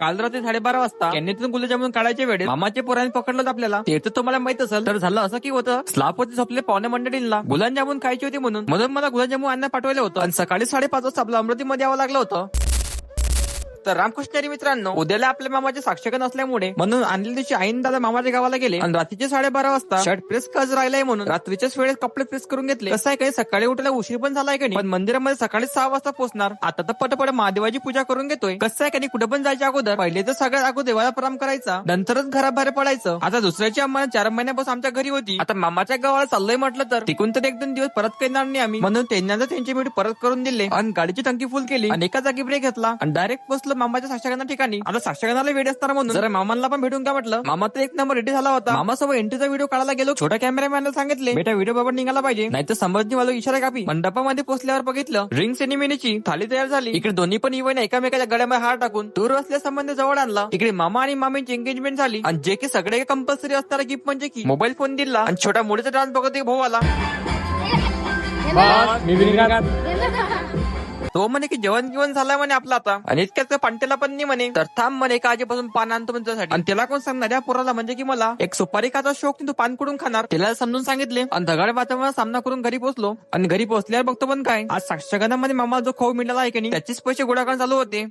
काल रात्री साडेबारा वाजता कॅन्टीतून गुलाबजामुन काढायच्या वेळेस मामाच्या पोराने पकडलं आपल्याला. ते तर तुम्हाला माहीत असेल तर झालं असं की होतं. स्लापवरती झोपले पाहुणे मंडळींना. गुलाबजामुन खायची होती म्हणून. म्हणून मला गुलाबजामुन आणण्या पाठवलं होतं. आणि सकाळी साडेपाच वाजता आपलं अमरावतीमध्ये यावं लागलं होतं. तर रामकृष्णारी मित्रांनो उद्याला आपल्या मामाचे साक्षक नसल्यामुळे म्हणून आणल्या दिवशी आईन दादा मामाच्या गावाला गेले. आणि रात्रीचे साडेबारा वाजता शर्ट प्रेस कज राहिलाय म्हणून रात्रीच्याच वेळेस कपडे प्रेस करून घेतले. कसं आहे काही सकाळी उठायला उशीर पण झालाय का नाही? पण मंदिरामध्ये सकाळी सहा वाजता पोहोचणार आता तर पटपट महादेवाची पूजा करून घेतोय. कसं आहे काही कुठे पण जायच्या अगोदर पहिले तर सगळ्यात अगोदर देवाला प्रणाम करायचा. नंतरच घराबाहेर पडायचं. आता दुसऱ्याची आम्हाला चार महिन्यापासून आमच्या घरी होती. आता मामाच्या गावाला चाललंय म्हटलं तर टिकून तर एक दोन दिवस परत करणार नाही आम्ही. म्हणून त्यांना त्यांची मीठ परत करून दिले. आणि गाडीची टंकी फुल केली. आणि एका जागी ब्रेक घेतला. आणि डायरेक्ट बसलो मामाच्या साक्षगणा ठिकाणी. आता साक्षगणाला वेळ असणार म्हणून जरा मामाला पण भेटून का म्हटलं? मामा तर एक नंबर रेडी झाला होता. मामासोबत एंट्रीचा व्हिडिओ काढायला गेलो छोट्या कॅमेरामॅनला सांगितले बेटा व्हिडिओ बाबा निघाला पाहिजे. नाही तर संभाजी वालो इशारा कापी. मंडपामध्ये पोहोचल्यावर बघितलं ड्रिंक सेनिमेनीची थाली तयार झाली. इकडे दोन्ही पण इव्हन एकामेकाच्या गळ्यामध्ये हार टाकून दूर असल्या संबंध जवळ आणला. इकडे मामा आणि मामीची एंगेजमेंट झाली. आणि जे की सगळे कंपल्सरी असणारा गिफ्ट म्हणजे की मोबाईल फोन दिला. आणि छोटा मुलीचा डान्स बघत भाऊ आला. तो म्हणे की जेवण जेवण झालं म्हणे आपलं आता. आणि इतक्याच पांटेला पण नाही म्हणे. तर थांब म्हणे का आजीपासून पान आणतो म्हणजे आणि त्याला कोण सांगणार? या पोराला म्हणजे की मला. एक सुपारी खाचा शोक तू पान कुठून खाणार? त्याला समजून सांगितले. आणि दगाड वातावरणात सामना करून घरी पोहोचलो आणि घरी पोहोचल्यावर बघतो पण काय. आज साक्षगणामध्ये मामा जो खाऊ मिळाला आहे की नाही त्याचेच पैसे गोळा करून चालू होते.